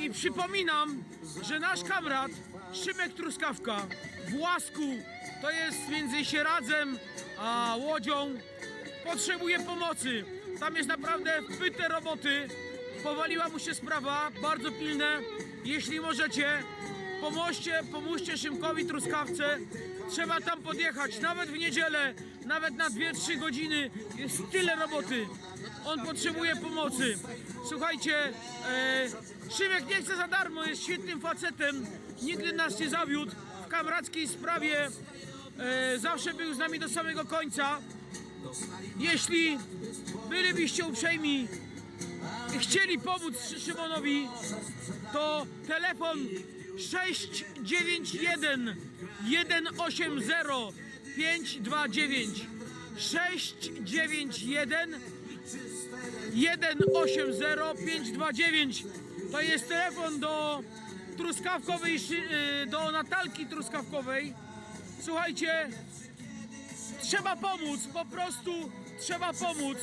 I przypominam, że nasz kamrat Szymek Truskawka w Łasku, to jest między Sieradzem a Łodzią, potrzebuje pomocy. Tam jest naprawdę wpyte roboty. Powaliła mu się sprawa, bardzo pilne. Jeśli możecie, pomóżcie, pomóżcie Szymkowi Truskawce. Trzeba tam podjechać, nawet w niedzielę, nawet na 2-3 godziny. Jest tyle roboty. On potrzebuje pomocy. Słuchajcie, e, Szymek nie chce za darmo, jest świetnym facetem. Nigdy nas nie zawiódł. W kamrackiej sprawie e, zawsze był z nami do samego końca. Jeśli bylibyście uprzejmi i chcieli pomóc Szymonowi, to telefon 691 180 529 691 180 529 to jest telefon do truskawkowej, y, do Natalki Truskawkowej. Słuchajcie, trzeba pomóc, po prostu trzeba pomóc.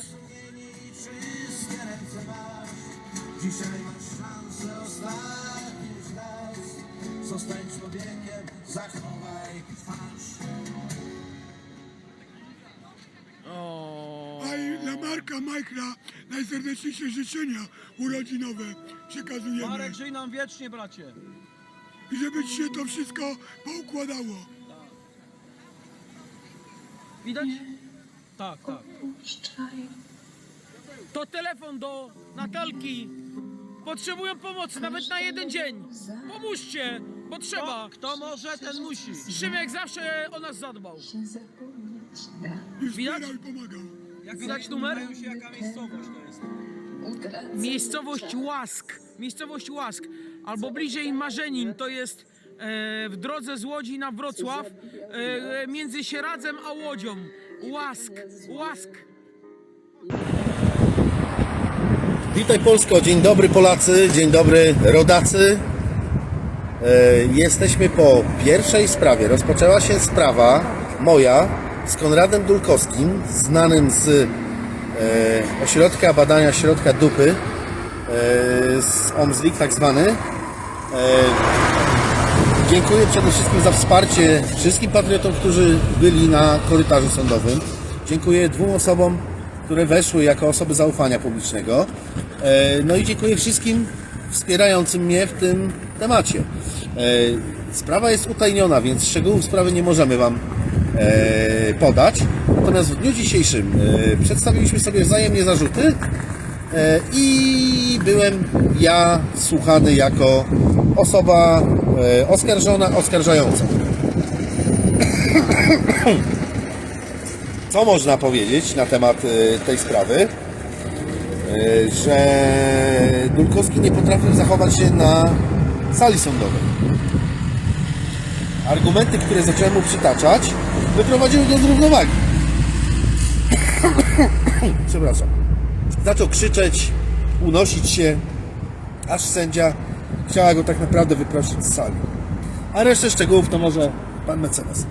Dzisiaj masz szansę raz Zostań człowiekiem, zachowaj twarz A i dla Marka Majkra najserdeczniejsze życzenia urodzinowe przekazujemy. Marek, żyj nam wiecznie, bracie. I żeby ci się to wszystko poukładało. Widać? Tak, tak. to telefon do Natalki. Potrzebują pomocy nawet na jeden dzień. Pomóżcie, bo trzeba. Kto, kto może, ten musi. Szymek zawsze o nas zadbał. I Widać? Jak Widać numer? Się, jaka miejscowość to jest. Miejscowość Łask. Miejscowość Łask. Albo bliżej Marzenin. To jest e, w drodze z Łodzi na Wrocław. E, między Sieradzem a Łodzią. Łask. Łask. Witaj Polsko, dzień dobry Polacy, dzień dobry rodacy. E, Jesteśmy po pierwszej sprawie. Rozpoczęła się sprawa moja z Konradem Dulkowskim, znanym z e, ośrodka badania środka dupy, e, z OMSLIK tak zwany. Dziękuję przede wszystkim za wsparcie wszystkim patriotom, którzy byli na korytarzu sądowym. Dziękuję dwóm osobom, które weszły jako osoby zaufania publicznego. No i dziękuję wszystkim wspierającym mnie w tym temacie. E, Sprawa jest utajniona, więc szczegółów sprawy nie możemy Wam e, podać. Natomiast w dniu dzisiejszym e, przedstawiliśmy sobie wzajemnie zarzuty i byłem ja słuchany jako osoba oskarżona, oskarżająca. Co można powiedzieć na temat tej sprawy? Że Dulkowski nie potrafił zachować się na sali sądowej. Argumenty, które zacząłem mu przytaczać, wyprowadziły go z równowagi. Przepraszam zaczął krzyczeć, unosić się, aż sędzia chciała go tak naprawdę wyprosić z sali. A resztę szczegółów to może pan mecenas.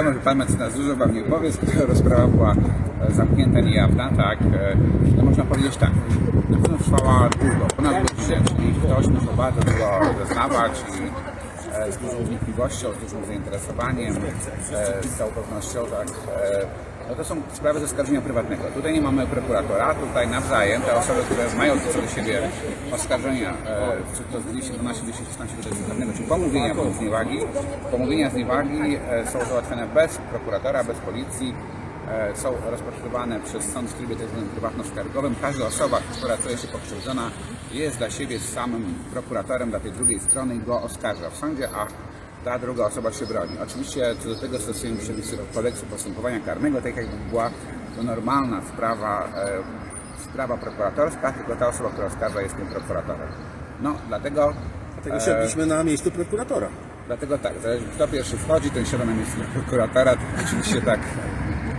Wiadomo, że pan mecenas dużo wam nie powie, skoro rozprawa była e, zamknięta, niejawna, tak. e, No można powiedzieć tak. Na pewno trwała długo, ponad godzinę, czyli ktoś musiał bardzo długo zeznawać i e, z dużą wnikliwością, z dużym zainteresowaniem, z całą pewnością, tak. No to są sprawy zaskarżenia prywatnego. Tutaj nie mamy prokuratora, tutaj nawzajem te osoby, które mają co do siebie oskarżenia, e, czy to z 212, 216 kodeksu karnego, czy pomówienia bądź zniewagi, pomówienia zniewagi e, są załatwiane bez prokuratora, bez policji, e, są rozpatrywane przez sąd w trybie tzw. prywatno-skargowym. Każda osoba, która czuje się pokrzywdzona jest dla siebie samym prokuratorem dla tej drugiej strony i go oskarża w sądzie, a ta druga osoba się broni. Oczywiście co do tego stosujemy przepisy kodeksu postępowania karnego, tak jakby była to normalna sprawa, e, sprawa prokuratorska, tylko ta osoba, która oskarża jest tym prokuratorem. No, dlatego Dlatego siedliśmy na miejscu prokuratora. Dlatego tak, zależy kto pierwszy wchodzi, ten siada na miejscu prokuratora. To Oczywiście tak,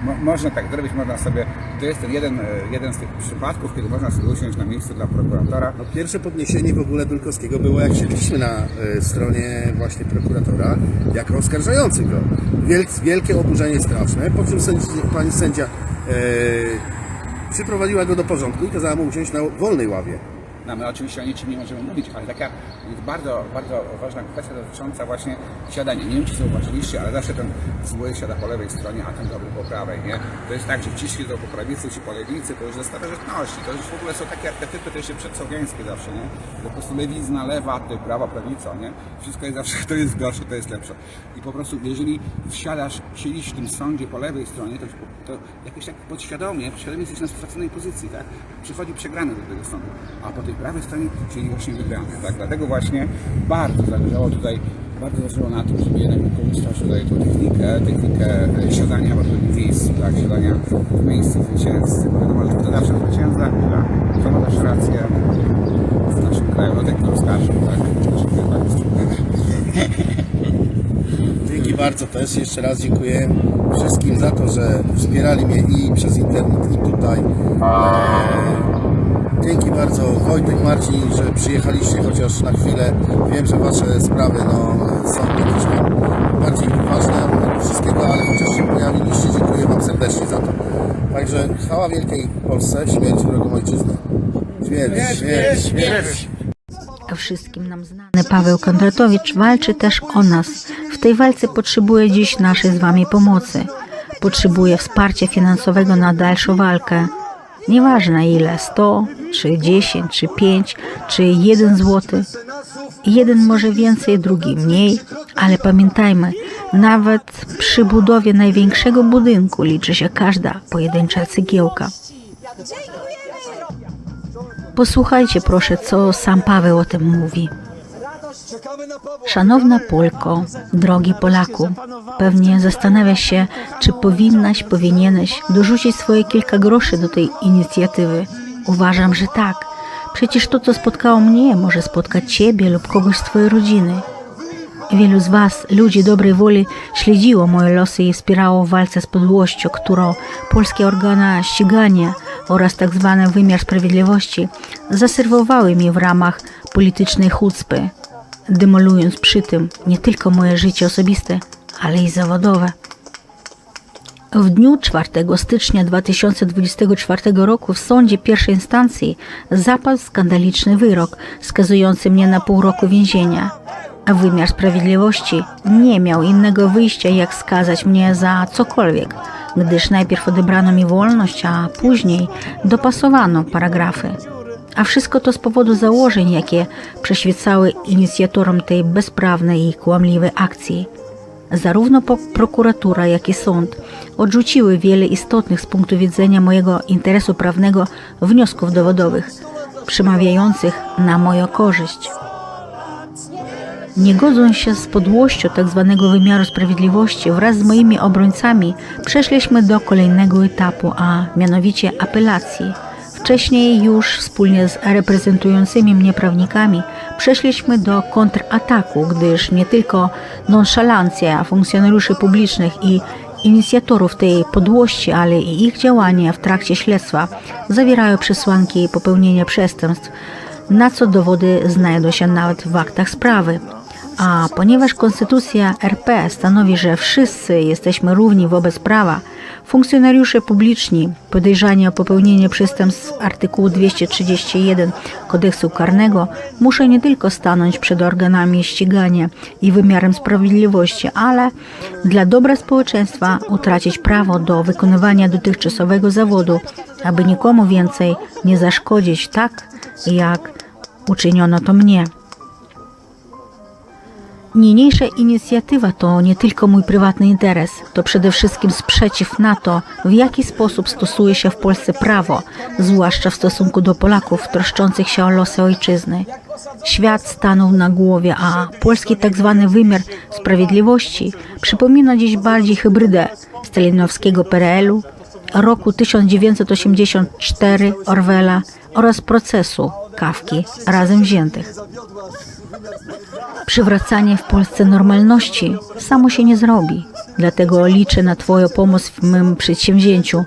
mo, można tak zrobić, można sobie, to jest ten jeden, e, jeden z tych przypadków, kiedy można sobie usiąść na miejscu dla prokuratora. No, pierwsze podniesienie w ogóle Dulkowskiego było jak siedliśmy na e, stronie właśnie prokuratora jako oskarżający go. Wielk, wielkie oburzenie straszne, po czym sędzi, pani sędzia e, przyprowadziła go do porządku i kazała mu usiąść na wolnej ławie. No my oczywiście o niczym nie możemy mówić, ale taka bardzo, bardzo ważna kwestia dotycząca właśnie siadania. Nie wiem, czy zauważyliście, ale zawsze ten zły siada po lewej stronie, a ten dobry po prawej, nie? To jest tak, że ci siedzą po prawicy, ci po lewicy, to już ze starożytności. To już w ogóle są takie archetypy, to jeszcze przedsłowiańskie zawsze, nie? Po prostu lewizna, lewa, ty, prawa, prawica, nie? Wszystko jest zawsze, to jest gorsze, to jest lepsze. I po prostu, jeżeli wsiadasz, siedzisz w tym sądzie po lewej stronie, to, to jakoś tak podświadomie, podświadomie jesteś na straconej pozycji, tak? Przychodzi przegrany do tego sądu, a po tej prawej stronie siedzi właśnie wygrany, tak? Dlatego właśnie bardzo zależało tutaj, bardzo zależało na tym, żeby jednak wykorzystać tutaj tą technikę, technikę e, siadania w odpowiednim miejscu, tak? Siadania w miejscu zwycięzcy. Bo Wiadomo, że kto zawsze zwycięża, to ma też rację w naszym kraju, no tak to oskarżył, tak? W naszym kraju tak jest. Dzięki bardzo też. Jeszcze raz dziękuję wszystkim za to, że wspierali mnie i przez internet, i tutaj. Dzięki bardzo Wojtek, Marcin, że przyjechaliście chociaż na chwilę. Wiem, że Wasze sprawy no, są jakieś tam bardziej ważne od wszystkiego, ale chociaż się pojawiliście, dziękuję Wam serdecznie za to. Także chwała wielkiej Polsce, śmierć wrogom ojczyzny. Śmierć, śmierć, śmierć. wszystkim nam znany Paweł Kondratowicz walczy też o nas. W tej walce potrzebuje dziś naszej z Wami pomocy. Potrzebuje wsparcia finansowego na dalszą walkę. Nieważne ile, 100, czy 10, czy 5, czy 1 złoty. Jeden może więcej, drugi mniej, ale pamiętajmy, nawet przy budowie największego budynku liczy się każda pojedyncza cegiełka. Posłuchajcie proszę, co sam Paweł o tym mówi. Szanowna Polko, drogi Polaku, pewnie zastanawiasz się, czy powinnaś, powinieneś dorzucić swoje kilka groszy do tej inicjatywy. Uważam, że tak. Przecież to, co spotkało mnie, może spotkać Ciebie lub kogoś z Twojej rodziny. Wielu z Was, ludzi dobrej woli, śledziło moje losy i wspierało w walce z podłością, którą polskie organa ścigania oraz tzw. wymiar sprawiedliwości zaserwowały mi w ramach politycznej chucpy, demolując przy tym nie tylko moje życie osobiste, ale i zawodowe. W dniu 4 stycznia 2024 roku w sądzie pierwszej instancji zapadł skandaliczny wyrok skazujący mnie na pół roku więzienia. A wymiar sprawiedliwości nie miał innego wyjścia, jak skazać mnie za cokolwiek, gdyż najpierw odebrano mi wolność, a później dopasowano paragrafy. A wszystko to z powodu założeń, jakie przyświecały inicjatorom tej bezprawnej i kłamliwej akcji. Zarówno prokuratura, jak i sąd odrzuciły wiele istotnych z punktu widzenia mojego interesu prawnego wniosków dowodowych, przemawiających na moją korzyść. Nie godząc się z podłością tzw. wymiaru sprawiedliwości, wraz z moimi obrońcami przeszliśmy do kolejnego etapu, a mianowicie apelacji. Wcześniej już wspólnie z reprezentującymi mnie prawnikami przeszliśmy do kontrataku, gdyż nie tylko nonszalancja funkcjonariuszy publicznych i inicjatorów tej podłości, ale i ich działania w trakcie śledztwa zawierają przesłanki popełnienia przestępstw, na co dowody znajdą się nawet w aktach sprawy. A ponieważ Konstytucja RP stanowi, że wszyscy jesteśmy równi wobec prawa, funkcjonariusze publiczni podejrzani o popełnienie przestępstw artykułu 231 Kodeksu Karnego muszą nie tylko stanąć przed organami ścigania i wymiarem sprawiedliwości, ale dla dobra społeczeństwa utracić prawo do wykonywania dotychczasowego zawodu, aby nikomu więcej nie zaszkodzić tak, jak uczyniono to mnie. Niniejsza inicjatywa to nie tylko mój prywatny interes, to przede wszystkim sprzeciw na to, w jaki sposób stosuje się w Polsce prawo, zwłaszcza w stosunku do Polaków troszczących się o losy ojczyzny. Świat stanął na głowie, a polski tzw. wymiar sprawiedliwości przypomina dziś bardziej hybrydę stalinowskiego PRL-u, roku 1984 Orwella oraz procesu Kawki razem wziętych. Przywracanie w Polsce normalności samo się nie zrobi. Dlatego liczę na Twoją pomoc w mym przedsięwzięciu.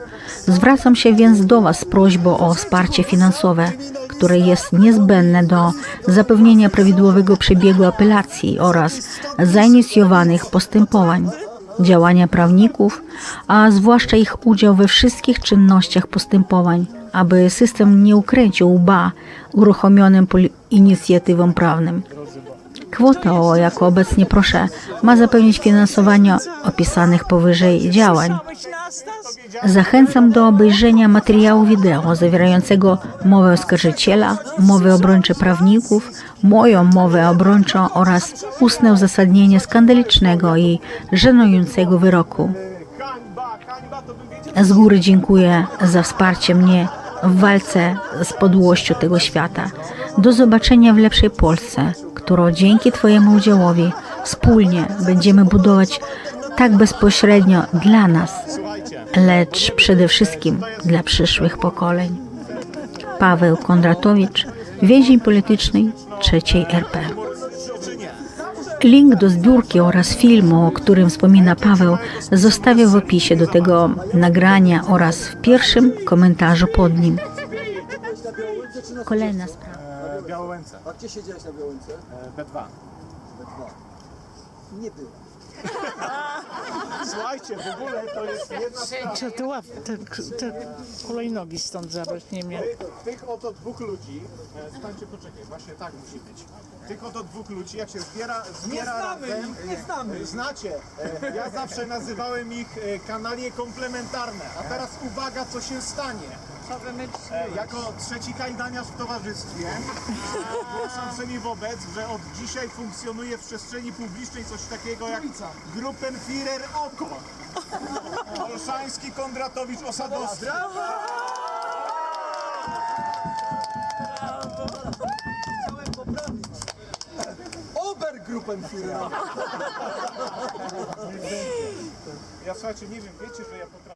Zwracam się więc do Was z prośbą o wsparcie finansowe, które jest niezbędne do zapewnienia prawidłowego przebiegu apelacji oraz zainicjowanych postępowań. Działania prawników, a zwłaszcza ich udział we wszystkich czynnościach postępowań, aby system nie ukręcił łba uruchomionym inicjatywom prawnym. Kwota, o jaką obecnie proszę, ma zapewnić finansowanie opisanych powyżej działań. Zachęcam do obejrzenia materiału wideo zawierającego mowę oskarżyciela, mowę obrończe prawników, moją mowę obrończą oraz ustne uzasadnienie skandalicznego i żenującego wyroku. Z góry dziękuję za wsparcie mnie w walce z podłością tego świata. Do zobaczenia w lepszej Polsce, którą dzięki Twojemu udziałowi wspólnie będziemy budować tak bezpośrednio dla nas, lecz przede wszystkim dla przyszłych pokoleń. Paweł Kondratowicz, więzień polityczny trzeciej RP. Link do zbiórki oraz filmu, o którym wspomina Paweł, zostawię w opisie do tego nagrania oraz w pierwszym komentarzu pod nim. Kolejna sprawa. Białołęce. A gdzie siedziałeś na Białołęce? B2. B2. Nie było. Słuchajcie, w ogóle to jest jedna sprawa. Trzeba te, łap, te, te hulajnogi stąd zabrać, nie mnie. Tych, tych oto dwóch ludzi, e, stańcie poczekaj, właśnie tak musi być. Tych oto dwóch ludzi, jak się zbiera, zbiera razem, nie znamy. znacie, e, ja zawsze nazywałem ich e, kanalie komplementarne, a teraz uwaga co się stanie. E, Jako trzeci kajdaniarz w towarzystwie ogłaszam wszemi wobec, że od dzisiaj funkcjonuje w przestrzeni publicznej coś takiego jak Gruppenführer Oko. Olszański, Kondratowicz, Osadowski. Obergruppenführer. Ja słuchajcie, nie wiem, wiecie, że ja potrafię